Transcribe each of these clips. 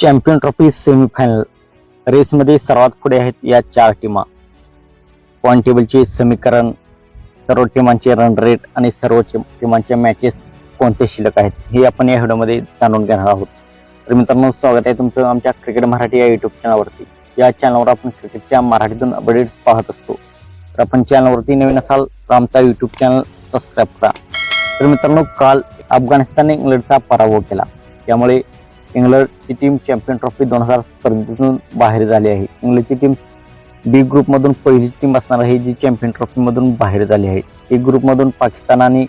Champion trophy semifinal रेसमध्ये सर्वात पुढे आहेत या चार टीमा. पॉईंट टेबलचे समीकरण सर्व टीमांचे रन रेट आणि सर्व टीमांचे मॅचेस कोणते शिल्लक आहेत हे आपण या व्हिडिओमध्ये जाणून घेणार आहोत. तर मित्रांनो स्वागत आहे तुमचं आमच्या क्रिकेट मराठी या युट्यूब चॅनलवरती या चॅनलवर आपण क्रिकेटच्या मराठीतून अपडेट्स पाहत असतो. तर आपण चॅनलवरती नवीन असाल तर आमचा युट्यूब चॅनल सबस्क्राईब करा. तर मित्रांनो काल अफगाणिस्तानने इंग्लंडचा पराभव केला. त्यामुळे इंग्लंडची टीम चॅम्पियन ट्रॉफी दोन हजार स्पर्धेतून बाहेर झाली आहे. इंग्लंडची टीम बी ग्रुपमधून पहिलीच टीम असणार आहे जी चॅम्पियन ट्रॉफीमधून बाहेर झाली आहे. ए ग्रुपमधून पाकिस्तान आणि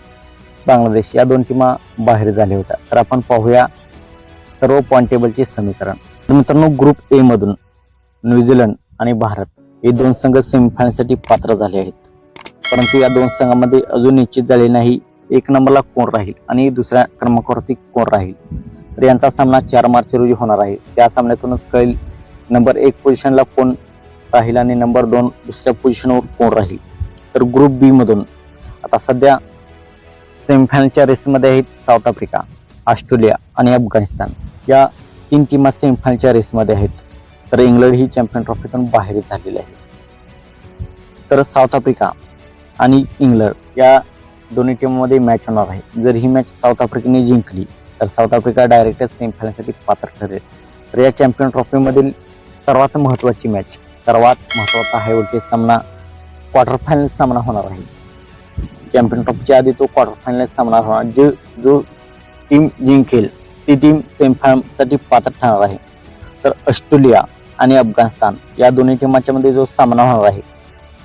बांगलादेश या दोन टीमा बाहेर झाल्या होत्या. तर आपण पाहूया सर्व पॉईंट टेबलचे समीकरण. तर मित्रांनो ग्रुप ए मधून न्यूझीलंड आणि भारत हे दोन संघ सेमीफायनलसाठी पात्र झाले आहेत. परंतु या दोन संघामध्ये अजून निश्चित झाले नाही. एक नंबरला कोण राहील आणि दुसऱ्या क्रमांकावरती कोण राहील? तर यांचा सामना चार मार्च रोजी होणार आहे. त्या सामन्यातूनच कळेल नंबर एक पोझिशनला कोण राहील आणि नंबर दोन दुसऱ्या पोझिशनवर कोण राहील. तर ग्रुप बी मधून आता सध्या सेमीफायनलच्या रेसमध्ये आहेत साऊथ आफ्रिका ऑस्ट्रेलिया आणि अफगाणिस्तान. या तीन टीमा सेमीफायनलच्या रेसमध्ये आहेत. तर इंग्लंड ही चॅम्पियन ट्रॉफीतून बाहेर झालेली आहे. तर साऊथ आफ्रिका आणि इंग्लंड या दोन्ही टीममध्ये मॅच होणार आहे. जर ही मॅच साऊथ आफ्रिकेने जिंकली तर साऊथ आफ्रिका डायरेक्टच सेमीफायनलसाठी पात्र ठरेल. तर या चॅम्पियन ट्रॉफीमधील सर्वात महत्त्वाची मॅच सर्वात महत्त्वाचा हाय व्होल्टेज सामना क्वार्टर फायनल सामना होणार आहे. चॅम्पियन ट्रॉफीच्या आधी तो क्वार्टर फायनल सामना होणार जे जो टीम जिंकेल ती टीम सेमीफायनलसाठी पात्र ठरणार आहे. तर ऑस्ट्रेलिया आणि अफगाणिस्तान या दोन्ही टीमांच्या मध्ये जो सामना होणार आहे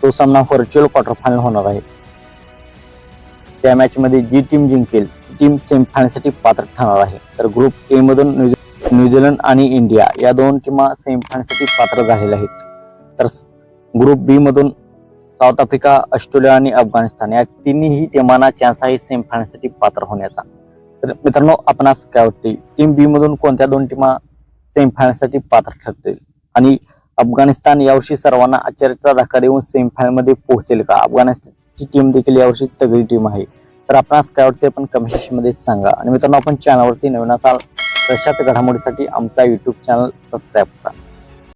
तो सामना व्हर्च्युअल क्वार्टर फायनल होणार आहे. त्या मॅचमध्ये जी टीम जिंकेल टीम सेमीफायनलसाठी पात्र ठरणार आहे. तर ग्रुप ए मधून न्यूझीलंड आणि इंडिया या दोन टीमा सेमीफायनलसाठी पात्र झालेल्या आहेत. तर ग्रुप बी मधून साऊथ आफ्रिका ऑस्ट्रेलिया आणि अफगाणिस्तान या तिन्ही टीमांना चान्स आहे सेमीफायनलसाठी पात्र होण्याचा. तर मित्रांनो आपणास काय वाटते टीम बी मधून कोणत्या दोन टीमा सेमीफायनलसाठी पात्र ठरतील? आणि अफगाणिस्तान यावर्षी सर्वांना आश्चर्याचा धक्का देऊन सेमीफायनलमध्ये पोहोचेल का? अफगाणिस्तानची टीम देखील यावर्षी तगडी टीम आहे. तर आपणास काय वाटते पण कमेंटमध्ये सांगा. आणि मित्रांनो आपण चॅनलवरती नवीन असाल तशाच घडामोडीसाठी आमचा युट्यूब चॅनल सबस्क्राईब करा.